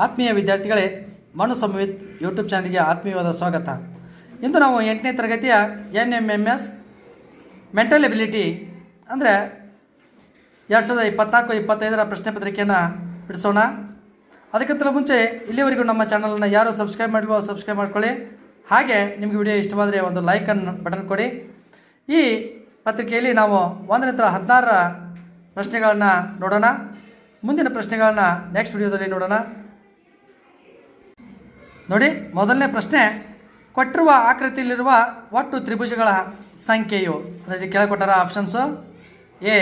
ಆತ್ಮೀಯ ವಿದ್ಯಾರ್ಥಿಗಳೇ, ಮನು ಸಂವಿತ್ ಯೂಟ್ಯೂಬ್ ಚಾನಲ್ಗೆ ಆತ್ಮೀಯವಾದ ಸ್ವಾಗತ. ಇಂದು ನಾವು ಎಂಟನೇ ತರಗತಿಯ N M M S mental ability ಅಂದರೆ ಎರಡು ಸಾವಿರದ ಇಪ್ಪತ್ನಾಲ್ಕು, ಇಪ್ಪತ್ತೈದರ ಪ್ರಶ್ನೆ ಪತ್ರಿಕೆಯನ್ನು ಬಿಡಿಸೋಣ. ಅದಕ್ಕಿಂತಲೂ ಮುಂಚೆ ಇಲ್ಲಿವರೆಗೂ ನಮ್ಮ ಚಾನಲನ್ನು ಯಾರು ಸಬ್ಸ್ಕ್ರೈಬ್ ಮಾಡಲ್ವೋ ಸಬ್ಸ್ಕ್ರೈಬ್ ಮಾಡ್ಕೊಳ್ಳಿ. ಹಾಗೆ ನಿಮಗೆ ವಿಡಿಯೋ ಇಷ್ಟವಾದರೆ ಒಂದು ಲೈಕನ್ನು ಬಟನ್ ಕೊಡಿ. ಈ ಪತ್ರಿಕೆಯಲ್ಲಿ ನಾವು ಒಂದರಿಂದ ಹದಿನಾರರ ಪ್ರಶ್ನೆಗಳನ್ನು ನೋಡೋಣ. ಮುಂದಿನ ಪ್ರಶ್ನೆಗಳನ್ನು ನೆಕ್ಸ್ಟ್ ವಿಡಿಯೋದಲ್ಲಿ ನೋಡೋಣ. ನೋಡಿ, ಮೊದಲನೇ ಪ್ರಶ್ನೆ, ಕೊಟ್ಟಿರುವ ಆಕೃತಿಯಲ್ಲಿರುವ ಒಟ್ಟು ತ್ರಿಭುಜಗಳ ಸಂಖ್ಯೆಯು, ಅದರಲ್ಲಿ ಕೇಳಿಕೊಟ್ಟಾರ ಕೊಟ್ಟಾರ options A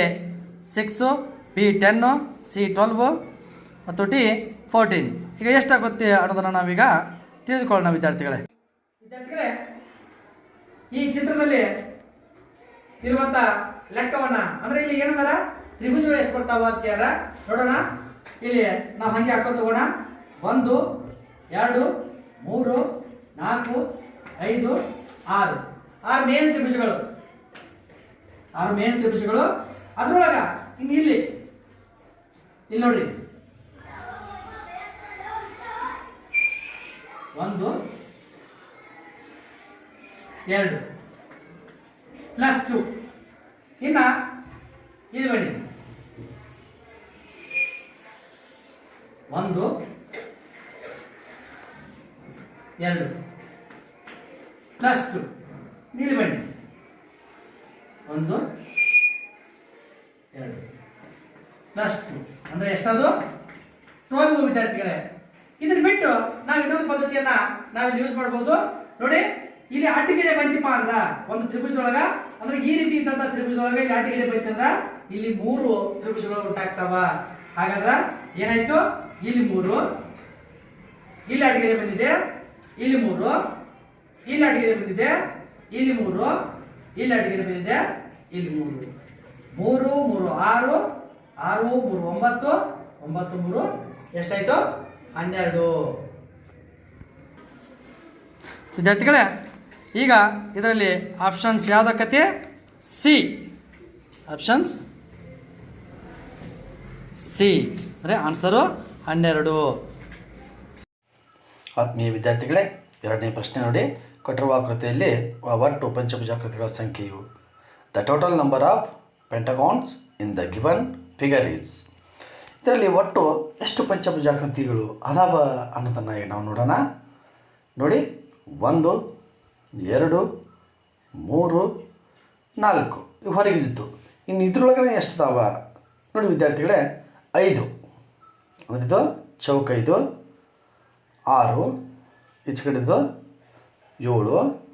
six B ten C twelve ಮತ್ತು ಟಿ ಫೋರ್ಟೀನ್ ಈಗ ಎಷ್ಟಾಗುತ್ತೆ ಅನ್ನೋದನ್ನು ನಾವೀಗ ತಿಳಿದುಕೊಳ್ಳೋಣ, ವಿದ್ಯಾರ್ಥಿಗಳೇ. ವಿದ್ಯಾರ್ಥಿಗಳೇ, ಈ ಚಿತ್ರದಲ್ಲಿ ಇರುವಂಥ ಲೆಕ್ಕವನ್ನ, ಅಂದ್ರೆ ಇಲ್ಲಿ ಏನಂದಾರ? ತ್ರಿಭುಜಗಳು ಎಷ್ಟು ಬರ್ತಾವ ನೋಡೋಣ. ಇಲ್ಲಿ ನಾವು ಹಂಗೆ ಹಾಕೋ ತಗೋಣ. ಒಂದು, ಎರಡು ಮೂರು, ನಾಲ್ಕು, ಐದು, ಆರು. ಆರು ಮೇನ್ ತ್ರಿಭುಜಗಳು. ಆರು ಮೇನ್ ತ್ರಿಭುಜಗಳು. ಅದ್ರೊಳಗ, ಹಿಂಗೆ ಇಲ್ಲಿ. ಇಲ್ಲಿ ನೋಡ್ರಿ ಒಂದು, ಎರಡು. ಪ್ಲಸ್ ಟು ಇನ್ನ, ಇಲ್ಲಿ ಬನ್ನಿ. ಒಂದು ಎರಡು. ಪ್ಲಸ್ ಟು ಬಣ್ಣ. ಒಂದು, ಎರಡು. ಪ್ಲಸ್ ಟು ಅಂದ್ರೆ ಎಷ್ಟದು? ಟ್ವೆಲ್ವ್ ವಿದ್ಯಾರ್ಥಿಗಳೇ. ಇದನ್ನು ಬಿಟ್ಟು ನಾವು ಇನ್ನೊಂದು ಪದ್ಧತಿಯನ್ನ ನಾವಿಲ್ಲಿ ಯೂಸ್ ಮಾಡ್ಬೋದು. ನೋಡಿ, ಇಲ್ಲಿ ಆಟಿಗೆರೆ ಬಂತಿಪ್ಪ ಅಂದ್ರ ಒಂದು ತ್ರಿಭುಜದೊಳಗ, ಅಂದ್ರೆ ಈ ರೀತಿ ಇದ್ದಂತ ತ್ರಿಭುಜದೊಳಗ ಇಲ್ಲಿ ಆಟಿಗೆರೆ ಬಂತಂದ್ರ ಇಲ್ಲಿ ಮೂರು ತ್ರಿಭುಜಗಳು ಉಂಟಾಗ್ತಾವ. ಹಾಗಾದ್ರ ಏನಾಯ್ತು? ಇಲ್ಲಿ ಮೂರು, ಇಲ್ಲಿ ಅಡಿಗೆರೆ ಬಂದಿದೆ. ಇಲ್ಲಿ ಮೂರು, ಇಲ್ಲಿ ಅಡಿಗೆರೆ ಬಂದಿದೆ, ಇಲ್ಲಿ ಮೂರು, ಇಲ್ಲಿ ಅಡಿಗೆರೆ ಬಂದಿದೆ, ಇಲ್ಲಿ ಮೂರು. ಮೂರು ಮೂರು, ಆರು ಆರು, ಮೂರು, ಒಂಬತ್ತು ಒಂಬತ್ತು, ಮೂರು. ಎಷ್ಟಾಯ್ತು? ಹನ್ನೆರಡು. ವಿದ್ಯಾರ್ಥಿಗಳೇ, ಈಗ ಇದರಲ್ಲಿ ಆಪ್ಷನ್ಸ್ ಯಾವುದಕ್ಕತೆ ಸಿ ಆಪ್ಷನ್ಸ್ ಸಿ ಅಂದರೆ ಆನ್ಸರು ಹನ್ನೆರಡು. ಆತ್ಮೀಯ ವಿದ್ಯಾರ್ಥಿಗಳೇ, ಎರಡನೇ ಪ್ರಶ್ನೆ ನೋಡಿ. ಕೊಟ್ಟಿರುವ ಆಕೃತಿಯಲ್ಲಿ ಒಟ್ಟು ಪಂಚಭುಜಾಕೃತಿಗಳ ಸಂಖ್ಯೆಯು the total number of pentagons in the given figure is ಇದರಲ್ಲಿ ಒಟ್ಟು ಎಷ್ಟು ಪಂಚಭುಜಾಕೃತಿಗಳು ಅದಾವ ಅನ್ನೋದನ್ನು ಈಗ ನಾವು ನೋಡೋಣ. ನೋಡಿ, ಒಂದು, ಎರಡು, ಮೂರು, ನಾಲ್ಕು. ಹೊರಗಿದ್ದಿತ್ತು ಇನ್ನು ಇದ್ರೊಳಗಡೆ ಎಷ್ಟು ಅದಾವ? ನೋಡಿ ವಿದ್ಯಾರ್ಥಿಗಳೇ, ಐದು. ಅಂದ್ರೆ ಇದು ಚೌಕೈದು ಆರು ಈಚೆ ಏಳು,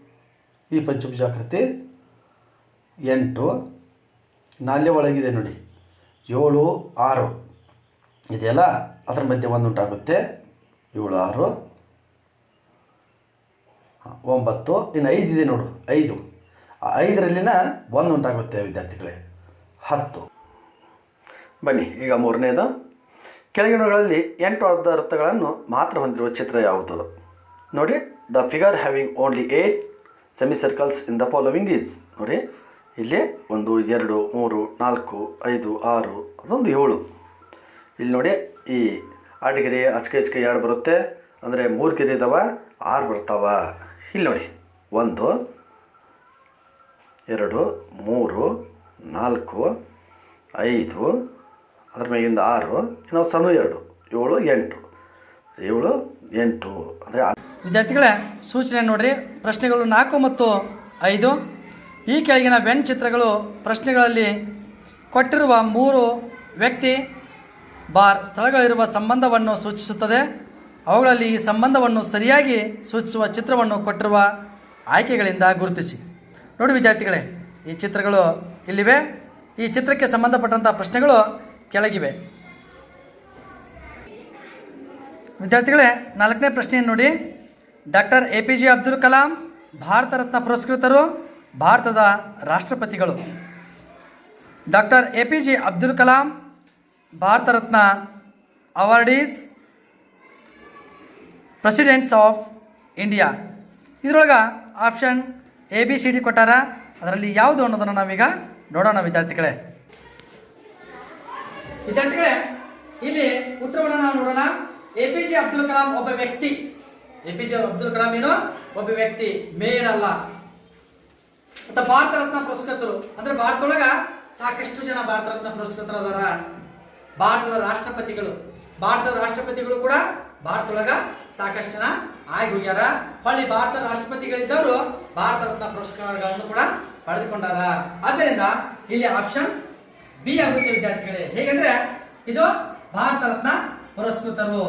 ಈ ಪಂಚಭುಜಾಕೃತಿ ಎಂಟು. ನಾಲ್ಯ ಒಳಗಿದೆ ನೋಡಿ. ಏಳು, ಆರು. ಇದೆಯಲ್ಲ? ಅದರ ಮಧ್ಯೆ ಒಂದು ಉಂಟಾಗುತ್ತೆ. ಏಳು, ಆರು. ಒಂಬತ್ತು. ಇನ್ನು ಐದು ಇದೆ ನೋಡು. ಐದು. ಆ ಐದರಲ್ಲಿನ ಒಂದು ಉಂಟಾಗುತ್ತೆ, ವಿದ್ಯಾರ್ಥಿಗಳೇ. ಹತ್ತು. ಬನ್ನಿ, ಈಗ ಮೂರನೇದು. ಕೆಳಗಿನಗಳಲ್ಲಿ ಎಂಟು ಅರ್ಧ ವೃತ್ತಗಳನ್ನು ಮಾತ್ರ ಹೊಂದಿರುವ ಚಿತ್ರ ಯಾವುದು? ನೋಡಿ, the figure having only eight semi circles in the following is. ನೋಡಿ, ಇಲ್ಲಿ ಒಂದು, ಎರಡು, ಮೂರು, ನಾಲ್ಕು, ಐದು, ಆರು, ಅದೊಂದು ಏಳು. ಇಲ್ಲಿ ನೋಡಿ, ಈ ಆಟಗಿರಿ ಅಚ್ಕೆ ಅಚ್ಕೆ ಎರಡು ಬರುತ್ತೆ. ಅಂದರೆ ಮೂರು ಗಿರಿ ಇದಾವ, ಆರು ಬರ್ತಾವ. ಇಲ್ಲಿ ನೋಡಿ, ಒಂದು, ಎರಡು, ಮೂರು, ನಾಲ್ಕು, ಐದು ಅದ್ರ ಮೇಗಿಂದ ಆರು ನಾವು ಸಣ್ಣ ಎರಡು, ಏಳು, ಎಂಟು. ಏಳು, ಎಂಟು. ಅಂದರೆ ವಿದ್ಯಾರ್ಥಿಗಳೇ, ಸೂಚನೆ ನೋಡ್ರಿ, ಪ್ರಶ್ನೆಗಳು ನಾಲ್ಕು ಮತ್ತು ಐದು. ಈ ಕೆಳಗಿನ ವೆನ್ ಚಿತ್ರಗಳು ಪ್ರಶ್ನೆಗಳಲ್ಲಿ ಕೊಟ್ಟಿರುವ ಮೂರು ವ್ಯಕ್ತಿ ಬಾರ್ ಸ್ಥಳಗಳಿರುವ ಸಂಬಂಧವನ್ನು ಸೂಚಿಸುತ್ತದೆ. ಅವುಗಳಲ್ಲಿ ಈ ಸಂಬಂಧವನ್ನು ಸರಿಯಾಗಿ ಸೂಚಿಸುವ ಚಿತ್ರವನ್ನು ಕೊಟ್ಟಿರುವ ಆಯ್ಕೆಗಳಿಂದ ಗುರುತಿಸಿ. ನೋಡಿ ವಿದ್ಯಾರ್ಥಿಗಳೇ, ಈ ಚಿತ್ರಗಳು ಇಲ್ಲಿವೆ. ಈ ಚಿತ್ರಕ್ಕೆ ಸಂಬಂಧಪಟ್ಟಂಥ ಪ್ರಶ್ನೆಗಳು ಕೆಳಗಿವೆ. ವಿದ್ಯಾರ್ಥಿಗಳೇ, ನಾಲ್ಕನೇ ಪ್ರಶ್ನೆಯನ್ನು ನೋಡಿ. Doctor A P J Abdul Kalam, Bharat Ratna ಪುರಸ್ಕೃತರು, ಭಾರತದ ರಾಷ್ಟ್ರಪತಿಗಳು. Doctor A P J Abdul Kalam, Bharat Ratna awardees, presidents of India. ಇದರೊಳಗೆ option A, B, C, D ಕೊಟ್ಟಾರ. ಅದರಲ್ಲಿ ಯಾವುದು ಅನ್ನೋದನ್ನು ನಾವೀಗ ನೋಡೋಣ ವಿದ್ಯಾರ್ಥಿಗಳೇ. ವಿದ್ಯಾರ್ಥಿಗಳೇ, ಇಲ್ಲಿ ಉತ್ತರವನ್ನು ನಾವು ನೋಡೋಣ. A P J Abdul Kalam ಒಬ್ಬ ವ್ಯಕ್ತಿ. A P J Abdul Kalam ಏನು? ಒಬ್ಬ ವ್ಯಕ್ತಿ ಮೇನ್ ಅಲ್ಲ. ಮತ್ತೆ ಭಾರತ ರತ್ನ ಪುರಸ್ಕೃತರು. ಅಂದ್ರೆ ಭಾರತದೊಳಗ ಸಾಕಷ್ಟು ಜನ ಭಾರತ ರತ್ನ ಪುರಸ್ಕೃತರು ಅದಾರ. ಭಾರತದ ರಾಷ್ಟ್ರಪತಿಗಳು. ಭಾರತದ ರಾಷ್ಟ್ರಪತಿಗಳು ಕೂಡ ಭಾರತದೊಳಗ ಸಾಕಷ್ಟು ಜನ ಆಗಿ ಹೋಗ್ಯಾರ. ಹೊಳ್ಳಿ ಭಾರತದ ರಾಷ್ಟ್ರಪತಿಗಳಿದ್ದವರು ಭಾರತ ರತ್ನ ಪುರಸ್ಕಾರಗಳನ್ನು ಕೂಡ ಪಡೆದುಕೊಂಡಾರ. ಆದ್ದರಿಂದ ಇಲ್ಲಿ ಆಪ್ಷನ್ ಬಿ ಆಗುತ್ತೆ ವಿದ್ಯಾರ್ಥಿಗಳೇ. ಹೇಗಂದ್ರೆ ಇದು ಭಾರತ ರತ್ನ ಪುರಸ್ಕೃತರು.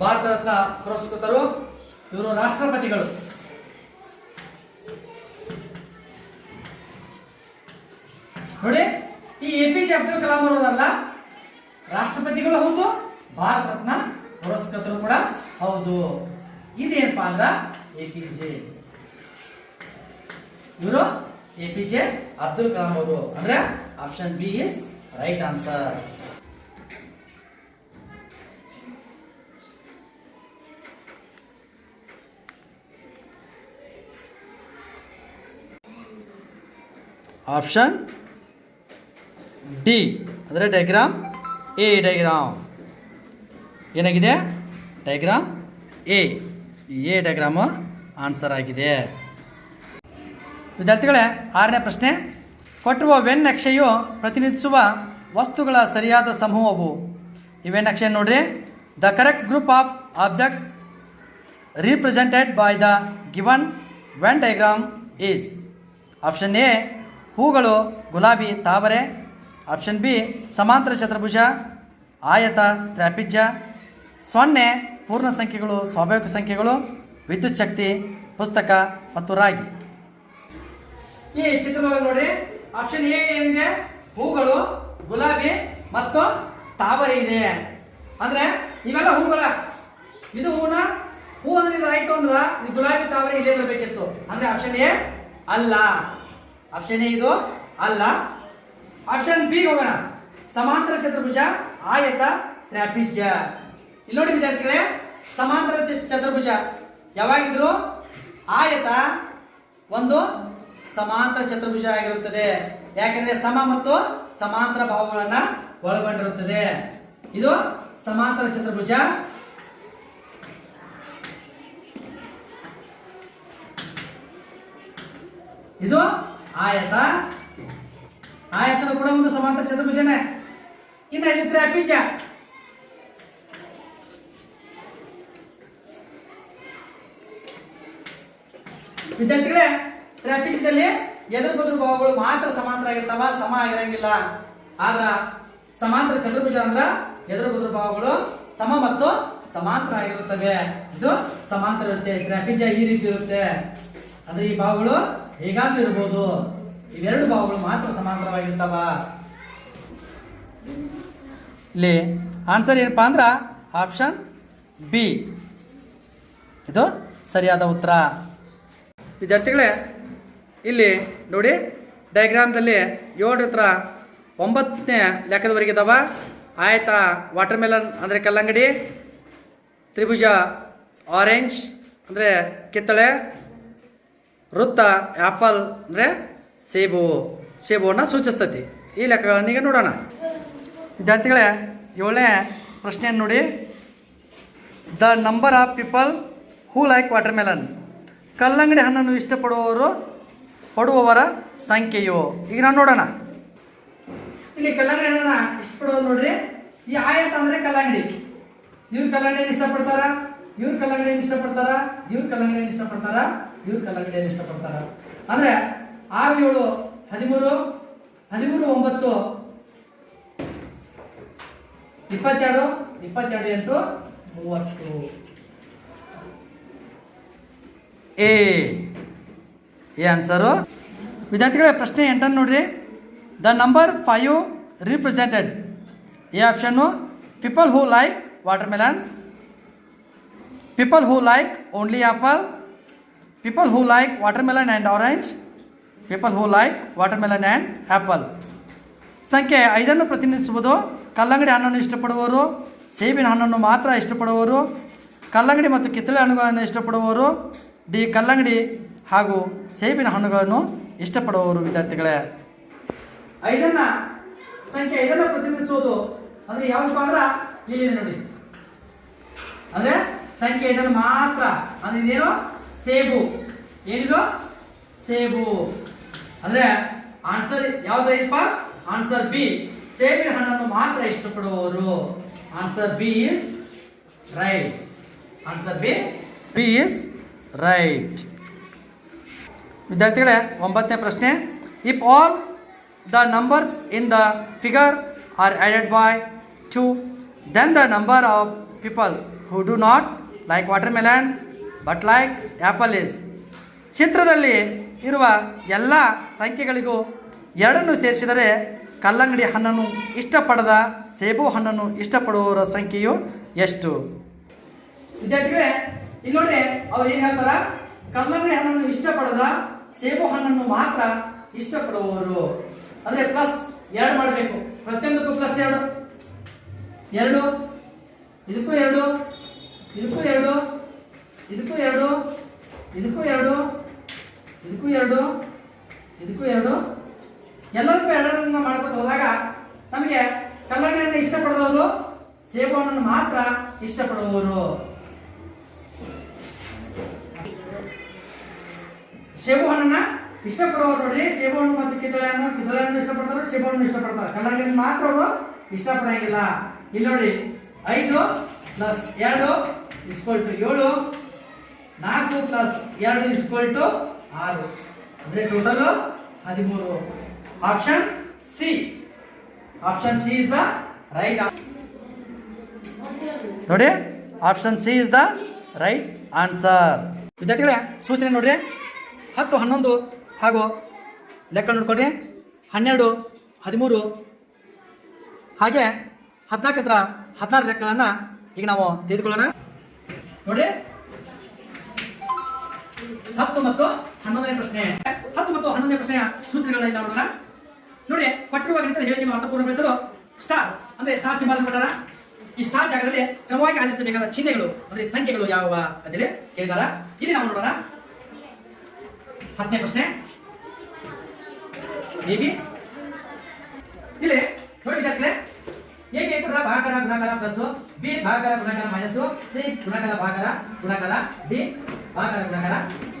ಭಾರತ ರತ್ನ ಪುರಸ್ಕೃತರು ಇವರು ರಾಷ್ಟ್ರಪತಿಗಳು. ನೋಡಿ ಈ A P J Abdul Kalam ಅವರಲ್ಲ ರಾಷ್ಟ್ರಪತಿಗಳು ಹೌದು, ಭಾರತ ರತ್ನ ಪುರಸ್ಕೃತರು ಕೂಡ ಹೌದು. ಇದೇನಪ್ಪಾ ಅಂದ್ರ ಎ ಪಿ ಜೆ. ಇವರು A P J Abdul Kalam ಅವರು. ಅಂದ್ರೆ option B is right answer option D ಅಂದರೆ ಡೈಗ್ರಾಮ್ ಎ ಡೈಗ್ರಾಮ್ ಏನಾಗಿದೆ? Diagram A A diagram answer ಆಗಿದೆ. ವಿದ್ಯಾರ್ಥಿಗಳೇ, ಆರನೇ ಪ್ರಶ್ನೆ. ಕೊಟ್ಟಿರುವ ವೆನ್ ನಕ್ಷೆಯು ಪ್ರತಿನಿಧಿಸುವ ವಸ್ತುಗಳ ಸರಿಯಾದ ಸಮೂಹವು. ಈ ವೆನ್ ನಕ್ಷೆ ನೋಡ್ರಿ. The correct group of objects represented by the given Venn diagram is option A ಹೂಗಳು, ಗುಲಾಬಿ, ತಾವರೆ. ಆಪ್ಷನ್ ಬಿ, ಸಮಾಂತರ ಚತುರ್ಭುಜ, ಆಯತ ತ್ರಾಪಿಜ್ಯ ಸೊನ್ನೆ, ಪೂರ್ಣ ಸಂಖ್ಯೆಗಳು, ಸ್ವಾಭಾವಿಕ ಸಂಖ್ಯೆಗಳು, ವಿದ್ಯುತ್ ಶಕ್ತಿ, ಪುಸ್ತಕ ಮತ್ತು ರಾಗಿ. ಈ ಚಿತ್ರದೊಳಗೆ ನೋಡಿ, ಆಪ್ಷನ್ ಎ ಏನಿದೆ ಹೂಗಳು, ಗುಲಾಬಿ ಮತ್ತು ತಾವರೆ ಇದೆ. ಅಂದ್ರೆ ಇವೆಲ್ಲ ಹೂಗಳ, ಇದು ಹೂನ ಹೂ ಅಂದ್ರೆ ಇದು ಆಯ್ತು ಅಂದ್ರ ಇದು ಗುಲಾಬಿ, ತಾವರೆ ಇಲ್ಲೇ ಬರಬೇಕಿತ್ತು. ಅಂದ್ರೆ ಆಪ್ಷನ್ ಎ ಅಲ್ಲ. ಆಪ್ಷನ್ ಎ ಇದು ಅಲ್ಲ. ಆಪ್ಷನ್ ಬಿ ಹೋಗೋಣ. ಸಮಾಂತರ ಚತುರ್ಭುಜ, ಆಯತ ತ್ರಾಪಿಜ್ಯ ಇಲ್ಲಿ ನೋಡಿ ವಿದ್ಯಾರ್ಥಿಗಳೇ, ಸಮಾಂತರ ಚತುರ್ಭುಜ ಯಾವಾಗಿದ್ರು ಆಯತ ಒಂದು ಸಮಾಂತರ ಚತುರ್ಭುಜ ಆಗಿರುತ್ತದೆ. ಯಾಕೆಂದ್ರೆ ಸಮ ಮತ್ತು ಸಮಾಂತರ ಭಾವಗಳನ್ನ ಒಳಗೊಂಡಿರುತ್ತದೆ. ಇದು ಸಮಾಂತರ ಚತುರ್ಭುಜ. ಇದು ಆಯತ. ಆಯತನ ಕೂಡ ಒಂದು ಸಮಾಂತರ ಚತುರ್ಭುಜನೇ. ಇನ್ನು ಚಿತ್ರ ಅಪ್ಪಿಜ ವಿದ್ಯಾರ್ಥಿಗಳೇ ತ್ರಾಪಿಜದಲ್ಲಿ ಎದುರು ಬದುರು ಭಾವಗಳು ಮಾತ್ರ ಸಮಾಂತರ ಆಗಿರ್ತಾವ, ಸಮ ಆಗಿರಂಗಿಲ್ಲ. ಆದ್ರ ಸಮಾಂತರ ಚತುರ್ಭುಜ ಅಂದ್ರ ಎದುರು ಬದುರು ಭಾವಗಳು ಸಮ ಮತ್ತು ಸಮಾಂತರ ಆಗಿರುತ್ತವೆ. ಇದು ಸಮಾಂತರ ಇರುತ್ತೆ ತ್ರಾಪಿಜ ಈ ರೀತಿ ಇರುತ್ತೆ. ಅಂದ್ರೆ ಈ ಭಾವಗಳು ಹೇಗಾದ್ರೂ ಇರ್ಬೋದು. ಇವೆರಡು ಭಾವಗಳು ಮಾತ್ರ ಸಮಾಂತರವಾಗಿರ್ತಾವ. ಇಲ್ಲಿ ಆನ್ಸರ್ ಏನಪ್ಪಾ ಅಂದ್ರೆ ಆಪ್ಷನ್ ಬಿ ಇದು ಸರಿಯಾದ ಉತ್ತರ. ವಿದ್ಯಾರ್ಥಿಗಳೇ, ಇಲ್ಲಿ ನೋಡಿ ಡಯಾಗ್ರಾಮ್ದಲ್ಲಿ ಏಳು ಹತ್ರ ಒಂಬತ್ತನೇ ಲೆಕ್ಕದವರೆಗೆ ಇದಾವ. ಆಯತ ವಾಟರ್ ಮೆಲನ್ ಅಂದರೆ ಕಲ್ಲಂಗಡಿ, ತ್ರಿಭುಜ ಆರೆಂಜ್ ಅಂದರೆ ಕಿತ್ತಳೆ, ವೃತ್ತ ಆ್ಯಪಲ್ ಅಂದರೆ ಸೇಬು, ಸೇಬುವನ್ನು ಸೂಚಿಸ್ತತಿ. ಈ ಲೆಕ್ಕಗಳನ್ನು ಈಗ ನೋಡೋಣ. ವಿದ್ಯಾರ್ಥಿಗಳೇ, ಏಳನೇ ಪ್ರಶ್ನೆಯನ್ನು ನೋಡಿ. The number of people who like watermelon ಕಲ್ಲಂಗಡಿ ಹಣ್ಣನ್ನು ಇಷ್ಟಪಡುವವರು, ಪಡುವವರ ಸಂಖ್ಯೆಯು. ಈಗ ನಾವು ನೋಡೋಣ. ಇಲ್ಲಿ ಕಲ್ಲಂಗಡಿ ಹಣ್ಣನ್ನು ಇಷ್ಟಪಡೋದು ನೋಡ್ರಿ. ಈ ಆಯತ ಅಂದರೆ ಕಲ್ಲಂಗಡಿ. ಇವ್ರು ಕಲ್ಲಂಗಡಿಯನ್ನು ಇಷ್ಟಪಡ್ತಾರ? ಇವ್ರು ಕಲ್ಲಂಗಡಿಯನ್ನು ಇಷ್ಟಪಡ್ತಾರ? ಇವ್ರು ಕಲ್ಲಂಗಡಿಯನ್ನು ಇಷ್ಟಪಡ್ತಾರ? ಇವ್ರು ಕಲ್ಲಂಗಡಿಯನ್ನು ಇಷ್ಟಪಡ್ತಾರ? ಅಂದ್ರೆ ಆರು ಏಳು, ಹದಿಮೂರು ಹದಿಮೂರು ಒಂಬತ್ತು, ಇಪ್ಪತ್ತೆರಡು ಇಪ್ಪತ್ತೆರಡು ಎಂಟು, ಮೂವತ್ತು. A A answer. ವಿದ್ಯಾರ್ಥಿಗಳೇ, ಪ್ರಶ್ನೆ ಎಂಟನ್ನು ನೋಡ್ರಿ. The number five represented. A option people who like watermelon people who like only apple people who like watermelon and orange people who like watermelon and apple ಸಂಖ್ಯೆ ಐದನ್ನು ಪ್ರತಿನಿಧಿಸುವುದು ಕಲ್ಲಂಗಡಿ ಹಣ್ಣನ್ನು ಇಷ್ಟಪಡುವವರು, ಸೇಬಿನ ಹಣ್ಣನ್ನು ಮಾತ್ರ ಇಷ್ಟಪಡುವವರು, ಕಲ್ಲಂಗಡಿ ಮತ್ತು ಕಿತ್ತಳೆ ಹಣ್ಣುಗಳನ್ನು ಇಷ್ಟಪಡುವವರು, ಡಿ ಕಲ್ಲಂಗಡಿ ಹಾಗೂ ಸೇಬಿನ ಹಣ್ಣುಗಳನ್ನು ಇಷ್ಟಪಡುವವರು ವಿದ್ಯಾರ್ಥಿಗಳೇ. ಐದನ್ನ, ಸಂಖ್ಯೆ ಐದನ್ನು ಪ್ರತಿನಿಧಿಸುವುದು ಅಂದರೆ ಯಾವುದಪ್ಪ ಅಂದ್ರೆ ಇಲ್ಲಿದೆ ನೋಡಿ. ಅಂದ್ರೆ ಸಂಖ್ಯೆ ಐದನ್ನು ಮಾತ್ರ, ಅಂದ್ರೆ ಇದೇನು? ಸೇಬು. ಏನಿದು? ಸೇಬು. ಅಂದ್ರೆ ಆನ್ಸರ್ ಯಾವ್ದಪ್ಪ ಆನ್ಸರ್ ಬಿ ಸೇಬಿನ ಹಣ್ಣನ್ನು ಮಾತ್ರ ಇಷ್ಟಪಡುವವರು. Answer B is right answer B B is right ವಿದ್ಯಾರ್ಥಿಗಳೇ, ಒಂಬತ್ತನೇ ಪ್ರಶ್ನೆ. If all the numbers in the figure are added by two then the number of people who do not like watermelon but like apple is ಚಿತ್ರದಲ್ಲಿ ಇರುವ ಎಲ್ಲ ಸಂಖ್ಯೆಗಳಿಗೂ ಎರಡನ್ನು ಸೇರಿಸಿದರೆ ಕಲ್ಲಂಗಡಿ ಹಣ್ಣನ್ನು ಇಷ್ಟಪಡದ ಸೇಬು ಹಣ್ಣನ್ನು ಇಷ್ಟಪಡುವವರ ಸಂಖ್ಯೆಯು ಎಷ್ಟು? ವಿದ್ಯಾರ್ಥಿಗಳೇ, ಇಲ್ಲಿ ನೋಡಿ ಅವ್ರು ಏನು ಹೇಳ್ತಾರ? ಕಲ್ಲಂಗಡಿ ಹಣ್ಣನ್ನು ಇಷ್ಟಪಡದ ಸೇಬು ಹಣ್ಣನ್ನು ಮಾತ್ರ ಇಷ್ಟಪಡುವವರು. ಅಂದ್ರೆ ಪ್ಲಸ್ ಎರಡು ಮಾಡಬೇಕು. ಪ್ರತಿಯೊಂದಕ್ಕೂ ಪ್ಲಸ್ ಎರಡು. ಎರಡು. ಇದಕ್ಕೂ ಎರಡು. ಇದಕ್ಕೂ ಎರಡು. ಇದಕ್ಕೂ ಎರಡು. ಇದಕ್ಕೂ ಎರಡು. ಇದಕ್ಕೂ ಎರಡು ಇದಕ್ಕೂ ಎರಡು. ಎಲ್ಲದಕ್ಕೂ ಎರಡರನ್ನ ಮಾಡ್ಕೊತ ಹೋದಾಗ ನಮಗೆ ಕಲ್ಲಣ್ಣೆಯನ್ನು ಇಷ್ಟಪಡದವರು ಸೇಬು ಹಣ್ಣನ್ನು ಮಾತ್ರ ಇಷ್ಟಪಡುವವರು ಸೇಬು ಹಣ್ಣನ್ನ ಇಷ್ಟಪಡುವವರು ನೋಡ್ರಿ ಸೇಬು ಹಣ್ಣು ಮತ್ತು ಕಿತ್ತಳೆ ಹಣ್ಣು ಕಿತ್ತಳೆ ಹಣ್ಣು ಇಷ್ಟಪಡ್ತಾರೆ ಸೇಬು ಹಣ್ಣು ಇಷ್ಟಪಡ್ತಾರೆ. ಕಲ್ಲಣ್ಣೆಯನ್ನು ಮಾತ್ರ ಅವರು ಇಷ್ಟಪಡಂಗಿಲ್ಲ. ಇಲ್ಲಿ ನೋಡಿ, ಐದು ಪ್ಲಸ್ ಎರಡು ಇಸ್ಕೊಲ್ ಏಳು, ನಾಲ್ಕು ಪ್ಲಸ್ ಎರಡು ಇಸ್ಕೊಲ್ ಆರು. ಅಂದ್ರೆ ಟೋಟಲ್ ಹದಿಮೂರು. Option C option C is the right ನೋಡಿ option C is the right answer ವಿದ್ಯಾರ್ಥಿಗಳೇ, ಸೂಚನೆ ನೋಡ್ರಿ. ಹತ್ತು, ಹನ್ನೊಂದು, ಹಾಗೂ ಲೆಕ್ಕ ನೋಡ್ಕೊಡ್ರಿ ಹನ್ನೆರಡು, ಹದಿಮೂರು. ಹಾಗೆ ಹದಿನಾಲ್ಕರ ಹದಿನಾರು ಲೆಕ್ಕಗಳನ್ನು ಈಗ ನಾವು ತೆಗೆದುಕೊಳ್ಳೋಣ. ನೋಡ್ರಿ ಹತ್ತು ಮತ್ತು ಹನ್ನೊಂದನೇ ಪ್ರಶ್ನೆ. ಹತ್ತು ಮತ್ತು ಹನ್ನೊಂದನೇ ಪ್ರಶ್ನೆಯ ಸೂತ್ರಗಳನ್ನ ಇಲ್ಲಿ ನೋಡೋಣ. ನೋಡಿ ಕೊಟ್ಟಿರುವ ಗಣಿತದ ಹೇಳಿಕೆಯನ್ನು ಅರ್ಥಪೂರ್ಣಗೊಳಿಸಲು ಸ್ಟಾರ್ ಅಂದ್ರೆ ಸ್ಟಾರ್ ಸಿಂಬಲ್ ಕೊಟ್ಟಾರ. ಈ ಸ್ಟಾರ್ ಜಾಗದಲ್ಲಿ ಕ್ರಮವಾಗಿ ಆಧರಿಸಬೇಕಾದ ಚಿಹ್ನೆಗಳು, ಅಂದ್ರೆ ಸಂಖ್ಯೆಗಳು ಯಾವ ಅಂತೇಳಿ ಕೇಳಿದಾರ. ಇಲ್ಲಿ ನಾವು ನೋಡೋಣ. ಹತ್ತನೇ ಪ್ರಶ್ನೆ. ಬಿ ಇಲ್ಲಿ ನೋಡಿ ವಿದ್ಯಾರ್ಥಿಗಳೇ ಏಕೆ ಕೂಡ ಭಾಗರ ಗುಣಾಕಾರ ಪ್ಲಸ್ ಬಿ ಭಾಗರ ಗುಣಾಕಾರ ಮೈನಸ್ ಸಿ ಗುಣಾಕಾರ ಭಾಗರ ಗುಣಾಕಾರ ಡಿ ಭಾಗರ ಗುಣಾಕಾರ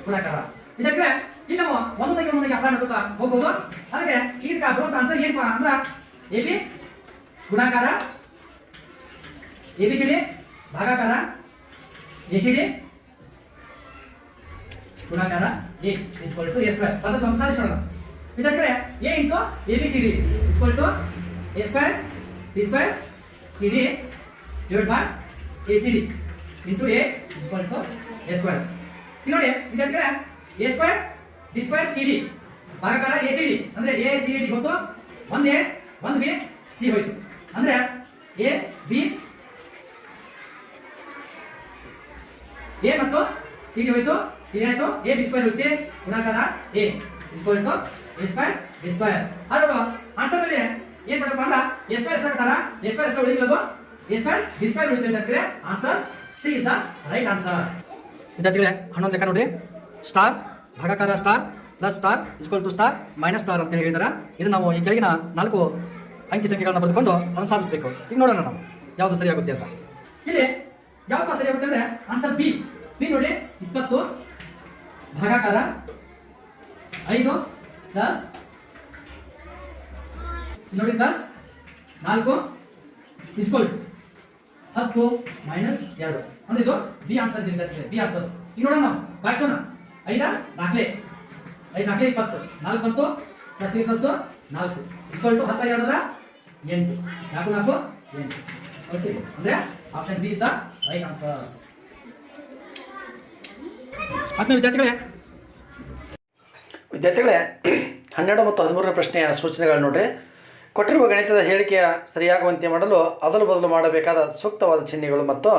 ಗುಣಾಕಾರ. ವಿದ್ಯಾರ್ಥಿಗಳೇ ಇಲ್ಲಿ ನಾವು ಒಂದೊಂದಕ್ಕೆ ಒಂದೊಂದಕ್ಕೆ ಅಪ್ಲೈ ಮಾಡ್ಕೊತಾ ಹೋಗ್ಬೋದು. ಅದಕ್ಕೆ ಇದಕ್ಕೆ ಬರುವಂತ ಆನ್ಸರ್ ಏನಪ್ಪಾ ಅಂದ್ರ ಎ ಬಿ ಗುಣಾಕಾರ ಎ ಬಿ ಸಿ ಡಿ ಭಾಗಾಕಾರ ಎ ಸಿ ಡಿ ಗುಣಾಕಾರ A is equal to A square ಪದಕ್ಕೆ ಸಂಸಾರಿಸೋಣ ವಿದ್ಯಾರ್ಥಿಗಳೇ A into A B C D is equal to A square B square C D divide by A C D into A is equal to A square ಇಲ್ಲಿ ನೋಡಿ, ವಿದ್ಯಾರ್ಥಿಗಳೇ A square B square C D ಭಾಗಾಕಾರ A C D ಅಂದ್ರೆ A C D ಗೊತ್ತು? ಒಂದ್ A ಒಂದ್ B C ಹೋಯ್ತು. ಅಂದ್ರೆ A B A ಮತ್ತು ಸಿ ಡಿ ಹೋಯ್ತು. ಏನಾಯ್ತು ಎ ಬಿ ಸ್ಕ್ವೇರ್ ಹೋಯ್ತು ಗುಣಾಕಾರ ಎ ಇಸ್ಕ್ವಲ್ ಇತ್ತು. ಎ ಸ್ಕ್ವೇರ್ ಬಿ ಸ್ಕ್ವೇರ್ ಆದ್ರೆ ಆನ್ಸರ್ ಅಲ್ಲಿ ಏನ್ ಮಾಡಪ್ಪ ಅಂದ್ರ ಎ ಸ್ಕ್ವೇರ್ ಕೊಟ್ಟಾರ ಎ ಸ್ಕ್ವೇರ್ ಎಷ್ಟು ಉಳಿದಿಲ್ಲ ಎ ಸ್ಕ್ವೇರ್ ಬಿ ಸ್ಕ್ವೇರ್ ಉಳಿದಿದೆ ಅಂತ answer C is the right answer ವಿದ್ಯಾರ್ಥಿಗಳೇ ಹನ್ನೊಂದು ಲೆಕ್ಕ ನೋಡಿ. Star ಭಾಗಾಕಾರ star plus star is equal to star minus star ಅಂತ ಹೇಳಿದಾರೆ. ಇದು ನಾವು ಈ ಕೆಳಗಿನ ನಾಲ್ಕು ಅಂಕಿ ಸಂಖ್ಯೆಗಳನ್ನ ಬರೆದುಕೊಂಡು ಅದನ್ನು ಸಾಧಿಸಬೇಕು. ಈಗ ನೋಡೋಣ ನಾವು, ಯಾವುದು ಸರಿಯಾಗುತ್ತೆ ಅಂತ. ಇಲ್ಲಿ ಯಾವುದು ಸರಿಯಾಗುತ್ತೆ ಅಂದ್ರೆ ಆನ್ಸರ್ ಬಿ ಬಿ ನೋಡಿ, ಇಪ್ಪತ್ತು ಭಾಗಾಕಾರ ಐದು ಪ್ಲಸ್ ನೋಡಿ ಪ್ಲಸ್ ನಾಲ್ಕು ಇಸ್ಕೊಲ್ ಹತ್ತು ಮೈನಸ್ ಎರಡು. ಅಂದ್ರೆ ಇದು ಬಿ ಆನ್ಸರ್ ಬಿ ಆನ್ಸರ್ ಈಗ ನೋಡೋಣ ನಾವು ಐದ? ನಾಲ್ಕೇ. ಐದು, ನಾಲ್ಕೇ, ಇಪ್ಪತ್ತು. ನಾಲ್ಕು ಬಂತು. ಪ್ಲಸ್ ಪ್ಲಸ್ ನಾಲ್ಕು. ಇಸ್ಕೊಲ್ ಟು ಹತ್ತ ಎರಡರ ಎಂಟು. ನಾಲ್ಕು ನಾಲ್ಕು, ಎಂಟು. ಓಕೆ ಅಂದ್ರೆ option B is the right answer ಆತ್ಮೀಯ ವಿದ್ಯಾರ್ಥಿಗಳೇ. ವಿದ್ಯಾರ್ಥಿಗಳೇ, ಹನ್ನೆರಡು ಮತ್ತು ಹದಿಮೂರನೇ ಪ್ರಶ್ನೆಯ ಸೂಚನೆಗಳು ನೋಡ್ರಿ. ಕೊಟ್ಟಿರುವ ಗಣಿತದ ಹೇಳಿಕೆಯ ಸರಿಯಾಗುವಂತೆ ಮಾಡಲು ಅದಲು ಬದಲು ಮಾಡಬೇಕಾದ ಸೂಕ್ತವಾದ ಚಿಹ್ನೆಗಳು ಮತ್ತು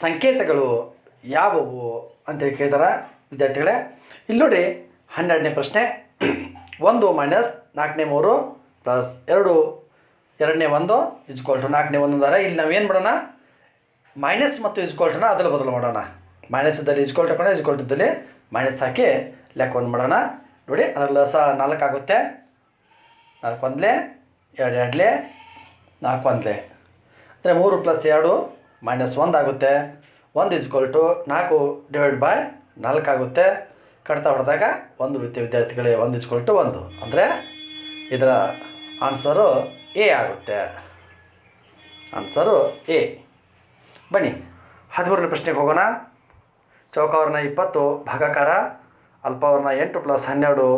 ಸಂಕೇತಗಳು ಯಾವುವು ಅಂತೇಳಿ ಕೇಳ್ತಾರೆ? ವಿದ್ಯಾರ್ಥಿಗಳೇ, ಇಲ್ಲಿ ನೋಡಿ ಹನ್ನೆರಡನೇ ಪ್ರಶ್ನೆ. ಒಂದು ಮೈನಸ್ ನಾಲ್ಕನೇ ಮೂರು ಪ್ಲಸ್ ಎರಡು. ಎರಡನೇ ಒಂದು ಇಸ್ಕೊಲ್ ಟು ನಾಲ್ಕನೇ ಒಂದು ಅಂದರೆ ಇಲ್ಲಿ ನಾವು ಏನು ಮಾಡೋಣ? ಮೈನಸ್ ಮತ್ತು ಇಸ್ಕೊಲ್ಟನ್ನ ಅದಲು ಬದಲು ಮಾಡೋಣ. ಮೈನಸ್ ಇದ್ದಲ್ಲಿ ಇಸ್ಕೊಲ್ಟ್ ಹಾಕೋಣ ಮೈನಸ್ ಹಾಕಿ ಲೆಕ್ಕವನ್ನು ಮಾಡೋಣ. ನೋಡಿ, ಅದರಲ್ಲಿ ಸಹ ನಾಲ್ಕು ಆಗುತ್ತೆ. ನಾಲ್ಕು ಒಂದಲೇ, ಎರಡು ಎರಡಲೇ, ನಾಲ್ಕು ಒಂದಲೇ. ಅಂದರೆ ಮೂರು ಪ್ಲಸ್ ಎರಡು ಮೈನಸ್ ಒಂದು ಆಗುತ್ತೆ. ಒಂದು ಇಸ್ಕೊಲ್ಟು ನಾಲ್ಕು ಡಿವೈಡ್ ಬೈ ನಾಲ್ಕು ಆಗುತ್ತೆ ಕಡ್ತಾ ಹೊಡೆದಾಗ ಒಂದು ವಿದ್ಯೆ ವಿದ್ಯಾರ್ಥಿಗಳಿಗೆ ಒಂದು ಇಸ್ಕೊಲ್ಟು ಒಂದು. ಅಂದರೆ ಇದರ ಆನ್ಸರು ಎ ಆಗುತ್ತೆ. Answer A. ಬನ್ನಿ, ಹದಿಮೂರನೇ ಪ್ರಶ್ನೆಗೆ ಹೋಗೋಣ. ಚೌಕವರ್ಣ ಇಪ್ಪತ್ತು, ಭಾಗಾಕಾರ. ಅಲ್ಪವರ್ಣ ಎಂಟು ಪ್ಲಸ್ ಹನ್ನೆರಡು.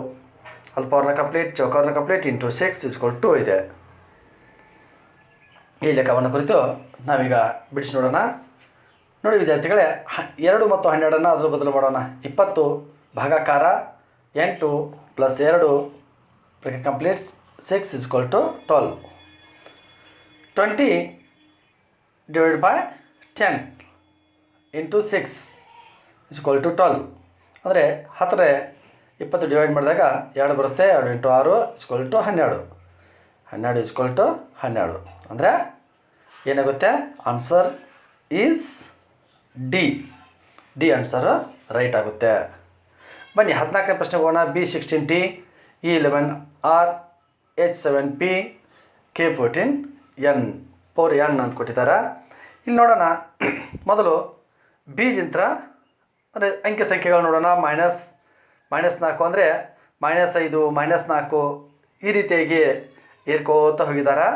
ಅಲ್ಪವರ್ಣ complete ಚೌಕವರ್ಣ complete into six is equal to ಇದೆ. ಈ ಲೆಕ್ಕವನ್ನು ಕುರಿತು ನಾವೀಗ ಬಿಡಿಸಿ ನೋಡೋಣ. ನೋಡಿ ವಿದ್ಯಾರ್ಥಿಗಳೇ, ಹ, ಎರಡು ಮತ್ತು ಹನ್ನೆರಡನ್ನು ಅದರ ಬದಲು ಮಾಡೋಣ. ಇಪ್ಪತ್ತು ಭಾಗಾಕಾರ ಎಂಟು ಪ್ಲಸ್ ಎರಡು completes six is equal to twelve twenty divide by ten into six is equal to twelve ಅಂದರೆ ಹತ್ತರ ಇಪ್ಪತ್ತು ಡಿವೈಡ್ ಮಾಡಿದಾಗ ಎರಡು ಬರುತ್ತೆ, ಎರಡು ಇಂಟು ಆರು ಇಸ್ಕೊಲ್ ಟು ಹನ್ನೆರಡು. ಹನ್ನೆರಡು ಇಸ್ಕೊಲ್ ಟು ಹನ್ನೆರಡು. ಅಂದರೆ ಏನಾಗುತ್ತೆ? Answer is D. D answer right ಆಗುತ್ತೆ. ಬನ್ನಿ, ಹದಿನಾಲ್ಕನೇ ಪ್ರಶ್ನೆ ಹೋಗೋಣ. B sixteen T E eleven R H seven P K fourteen N four N ಅಂತ ಕೊಟ್ಟಿದ್ದಾರೆ. ಇಲ್ಲಿ ನೋಡೋಣ. ಮೊದಲು ಬೀಜಂತ್ರ ಅಂದರೆ ಅಂಕೆ ಸಂಖ್ಯೆಗಳು ನೋಡೋಣ. ಮೈನಸ್ ಮೈನಸ್ ನಾಲ್ಕು ಅಂದರೆ ಮೈನಸ್ ಐದು ಮೈನಸ್ ನಾಲ್ಕು ಈ ರೀತಿಯಾಗಿ ಏರ್ಕೋತ ಹೋಗಿದ್ದಾರೆ.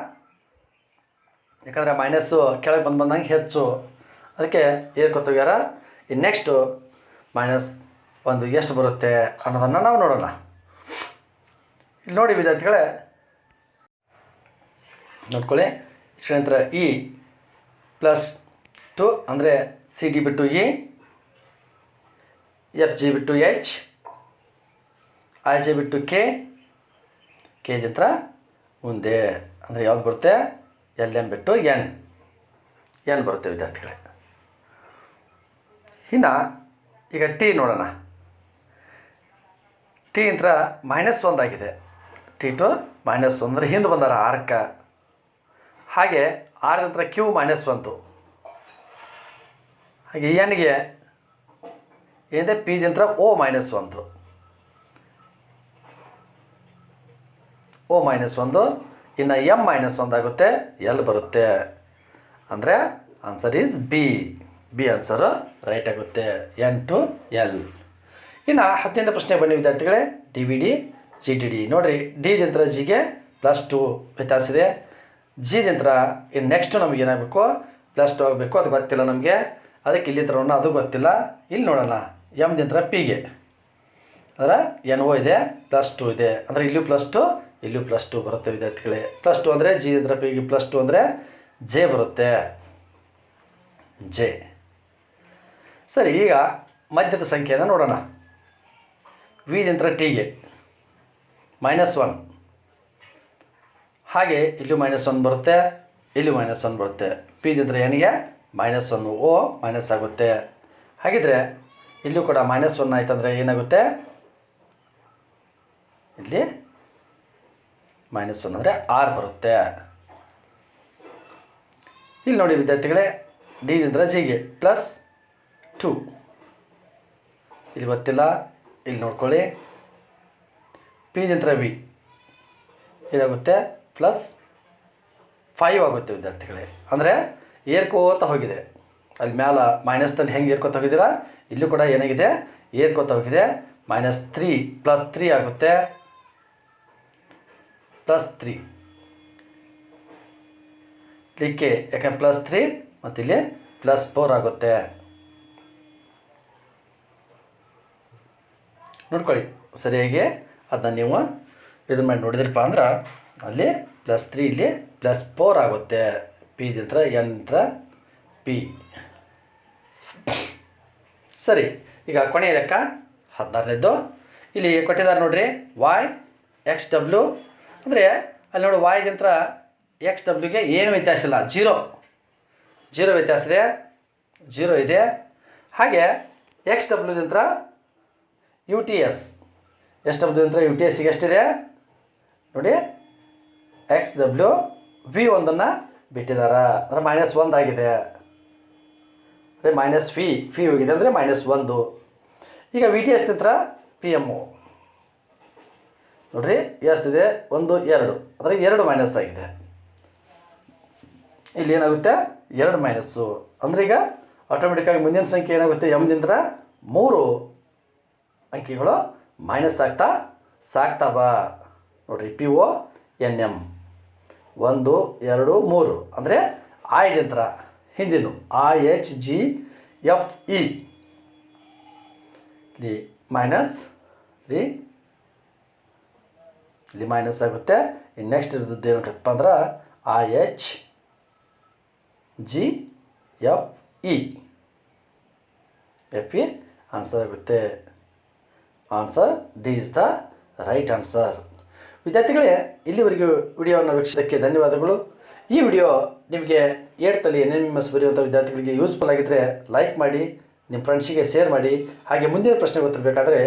ಯಾಕಂದರೆ ಮೈನಸ್ಸು ಕೆಳಗೆ ಬಂದು ಬಂದಂಗೆ ಹೆಚ್ಚು. ಅದಕ್ಕೆ ಏನು ಗೊತ್ತಾಗ್ಯಾರ ಇನ್ನು ನೆಕ್ಸ್ಟು ಮೈನಸ್ ಒಂದು ಎಷ್ಟು ಬರುತ್ತೆ ಅನ್ನೋದನ್ನು ನಾವು ನೋಡೋಣ. ಇಲ್ಲಿ ನೋಡಿ ವಿದ್ಯಾರ್ಥಿಗಳೇ. ನೋಡ್ಕೊಳ್ಳಿ. ಇಷ್ಟು ನಂತರ ಇ ಪ್ಲಸ್ ಟು ಅಂದರೆ ಸಿ ಡಿ ಬಿಟ್ಟು ಇ ಎಫ್ ಜಿ ಬಿಟ್ಟು ಎಚ್ ಐ ಜಿ ಬಿಟ್ಟು ಕೆ ಕೆ ನಂತರ ಮುಂದೆ. ಅಂದರೆ ಯಾವ್ದು ಬರುತ್ತೆ? ಎಲ್ ಎಂ ಬಿಟ್ಟು ಎನ್ ಎನ್ ಬರುತ್ತೆ ವಿದ್ಯಾರ್ಥಿಗಳೇ. ಇನ್ನು ಈಗ ಟಿ ನೋಡೋಣ. ಟಿ ಅಂತ ಮೈನಸ್ ಒಂದಾಗಿದೆ ಟಿ ಟು ಮೈನಸ್ ಒಂದರ ಹಿಂದೆ ಬಂದಾರ ಆರ್ಕ. ಹಾಗೆ ಆರ್ ನಂತರ ಕ್ಯೂ ಮೈನಸ್ ಬಂತು ಹಾಗೆ ಎನ್ಗೆ ಏನಿದೆ? ಪಿ ನಂತರ ಓ ಮೈನಸ್ ಒಂದು ಓ ಮೈನಸ್ ಒಂದು ಇನ್ನು ಎಂ ಮೈನಸ್ ಒಂದಾಗುತ್ತೆ ಎಲ್ ಬರುತ್ತೆ. ಅಂದರೆ answer is B B answer right ಆಗುತ್ತೆ. N to L. ಇನ್ನು ಹತ್ತನೇ ಪ್ರಶ್ನೆ ಬನ್ನಿ ವಿದ್ಯಾರ್ಥಿಗಳೇ. D V D G T D ನೋಡಿರಿ ಡಿ ದಿಂತ್ರ ಜಿಗೆ ಪ್ಲಸ್ ಟು ವ್ಯತ್ಯಾಸ ಇದೆ. ಜಿ ದಿಂತ್ರ ಇನ್ನು ನೆಕ್ಸ್ಟು ನಮಗೆ ಏನಾಗಬೇಕು? ಪ್ಲಸ್ ಟು ಆಗಬೇಕು, ಅದು ಗೊತ್ತಿಲ್ಲ ನಮಗೆ. ಅದಕ್ಕೆ ಇಲ್ಲಿ ತರೋಣ ಅದು ಗೊತ್ತಿಲ್ಲ. ಇಲ್ಲಿ ನೋಡೋಣ. ಎಂ ಪಿ ಪಿಗೆ ಅಂದರೆ ಎನ್ ಓ ಇದೆ ಪ್ಲಸ್ ಟು ಇದೆ. ಅಂದರೆ ಇಲ್ಲೂ ಪ್ಲಸ್ ಟು ಇಲ್ಲೂ ಪ್ಲಸ್ ಟು ಬರುತ್ತೆ ವಿದ್ಯಾರ್ಥಿಗಳೇ. ಪ್ಲಸ್ ಟು ಅಂದರೆ ಜಿ ದಿಂತ್ರ ಪಿಗೆ ಪ್ಲಸ್ ಟು ಅಂದರೆ ಜೆ ಬರುತ್ತೆ. ಜೆ ಸರಿ, ಈಗ ಮಧ್ಯದ ಸಂಖ್ಯೆಯನ್ನು ನೋಡೋಣ. ವಿದಿಂತ್ರ ಟಿಗೆ ಮೈನಸ್ ಒನ್ ಹಾಗೆ ಇಲ್ಲಿ ಮೈನಸ್ ಒನ್ ಬರುತ್ತೆ, ಇಲ್ಲಿ ಮೈನಸ್ ಒನ್ ಬರುತ್ತೆ. ಪಿ ನಂತರ ಎನ್ಗೆ ಮೈನಸ್ ಒನ್ ಓ ಮೈನಸ್ ಆಗುತ್ತೆ. ಹಾಗಿದ್ರೆ ಇಲ್ಲೂ ಕೂಡ ಮೈನಸ್ ಒನ್ ಆಯ್ತಂದರೆ ಏನಾಗುತ್ತೆ? ಇಲ್ಲಿ ಮೈನಸ್ ಒನ್ ಅಂದರೆ ಆರ್ ಬರುತ್ತೆ. ಇಲ್ಲಿ ನೋಡಿ ವಿದ್ಯಾರ್ಥಿಗಳೇ ಡಿ ಜಿಗೆ ಪ್ಲಸ್ ಟು ಇಲ್ಲಿ ಗೊತ್ತಿಲ್ಲ ಇಲ್ಲಿ ನೋಡ್ಕೊಳ್ಳಿ. ಪಿ ನಂತರ ವಿ ಏನಾಗುತ್ತೆ? ಪ್ಲಸ್ ಫೈವ್ ಆಗುತ್ತೆ, ವಿದ್ಯಾರ್ಥಿಗಳೇ. ಅಂದರೆ ಏರ್ಕೋತ ಹೋಗಿದೆ. ಅಲ್ಲಿ ಮ್ಯಾಲ ಮೈನಸ್ದಲ್ಲಿ ಹೆಂಗೆ ಏರ್ಕೋತ ಹೋಗಿದ್ದೀರಾ? ಇಲ್ಲೂ ಕೂಡ ಏನಾಗಿದೆ? ಏರ್ಕೋತ ಹೋಗಿದೆ. ಮೈನಸ್ ತ್ರೀ ಪ್ಲಸ್ ತ್ರೀ ಆಗುತ್ತೆ. ಪ್ಲಸ್ ತ್ರೀ ಕೆ ಯಾಕೆ ಪ್ಲಸ್ ತ್ರೀ ಮತ್ತು ಇಲ್ಲಿ ಪ್ಲಸ್ ಫೋರ್ ಆಗುತ್ತೆ. ನೋಡ್ಕೊಳ್ಳಿ, ಸರಿಯಾಗಿ ಅದನ್ನ ನೀವು ಇದು ಮಾಡಿ ನೋಡಿದ್ರಪ್ಪ ಅಂದ್ರೆ ಅಲ್ಲಿ ಪ್ಲಸ್ ತ್ರೀ ಇಲ್ಲಿ ಪ್ಲಸ್ ಫೋರ್ ಆಗುತ್ತೆ. ಪಿ ಇದ್ರ ಎನ್ ಇದ್ರ ಪಿ ಸರಿ, ಈಗ ಕೊನೆಯ ಲೆಕ್ಕ ಹದಿನಾರನೇದ್ದು. ಇಲ್ಲಿ ಕೊಟ್ಟಿದ್ದಾರೆ ನೋಡ್ರಿ ವಾಯ್ ಎಕ್ಸ್ ಡಬ್ಲ್ಯೂ ಅಂದರೆ ಅಲ್ಲಿ ನೋಡಿ ವಾಯ್ ಇದ್ರ ಎಕ್ಸ್ ಡಬ್ಲ್ಯೂಗೆ ಏನು ವ್ಯತ್ಯಾಸ ಇಲ್ಲ ಜೀರೋ ಜೀರೋ ವ್ಯತ್ಯಾಸ ಇದೆ ಜೀರೋ ಇದೆ. ಹಾಗೆ ಎಕ್ಸ್ ಡಬ್ಲ್ಯೂ ನಂತರ ಯು ಟಿ ಎಸ್ ಎಷ್ಟು ಡಬ್ಲ್ಯೂ ಅಂದರೆ ಯು ಟಿ ಎಸ್ಸಿಗೆ ಎಷ್ಟಿದೆ? ನೋಡಿ ಎಕ್ಸ್ ಡಬ್ಲ್ಯೂ ವಿ ಒಂದನ್ನು ಬಿಟ್ಟಿದ್ದಾರೆ. ಅಂದರೆ ಮೈನಸ್ ಒಂದು ಆಗಿದೆ. ಅಂದರೆ ಮೈನಸ್ ಫಿ ಫಿ ಹೋಗಿದೆ ಅಂದರೆ ಮೈನಸ್ ಒಂದು. ಈಗ ವಿ ಟಿ ಎಸ್ ನಂತರ ಪಿ ಎಮ್ಮು ನೋಡ್ರಿ ಎಸ್ ಇದೆ, ಒಂದು, ಎರಡು. ಅಂದರೆ ಎರಡು ಮೈನಸ್ ಆಗಿದೆ. ಇಲ್ಲಿ ಏನಾಗುತ್ತೆ? ಎರಡು ಮೈನಸ್ಸು ಅಂದರೆ ಈಗ ಆಟೋಮೆಟಿಕ್ಕಾಗಿ ಮುಂದಿನ ಸಂಖ್ಯೆ ಏನಾಗುತ್ತೆ? ಎಮ್ದಿಂದ ಮೂರು. ಅಂಕಿಗಳು ಮೈನಸ್ ಆಗ್ತಾ, ಸಾಕ್ತಾವ. ನೋಡ್ರಿ ಪಿ ಒ ಎನ್ ಎಂ ಒಂದು, ಎರಡು, ಮೂರು. ಅಂದರೆ ಆಯ್ದಿಂತ್ರ ಹಿಂದಿನ, ಆ ಎಚ್ ಜಿ ಎಫ್ ಇ ಇಲ್ಲಿ ಮೈನಸ್ ತ್ರೀ ಇಲ್ಲಿ ಮೈನಸ್ ಆಗುತ್ತೆ. ಇನ್ನು ನೆಕ್ಸ್ಟ್ ಇರೋದು ಏನಕ್ಕಪ್ಪ ಅಂದ್ರೆ ಆ H G F E F E answer ಆಗುತ್ತೆ. Answer D is the right answer ವಿದ್ಯಾರ್ಥಿಗಳೇ, ಇಲ್ಲಿವರೆಗೂ ವಿಡಿಯೋವನ್ನು ವೀಕ್ಷಿಸೋದಕ್ಕೆ ಧನ್ಯವಾದಗಳು. ಈ ವಿಡಿಯೋ ನಿಮಗೆ ಏಡ್ತಲ್ಲಿ ಎನ್ ಎಂ ಎಂ ಎಸ್ ಬರೆಯುವಂಥ ವಿದ್ಯಾರ್ಥಿಗಳಿಗೆ ಯೂಸ್ಫುಲ್ ಆಗಿದ್ದರೆ ಲೈಕ್ ಮಾಡಿ, ನಿಮ್ಮ ಫ್ರೆಂಡ್ಸಿಗೆ ಶೇರ್ ಮಾಡಿ, ಹಾಗೆ ಮುಂದಿನ ಪ್ರಶ್ನೆ ಗೊತ್ತಿರಬೇಕಾದ್ರೆ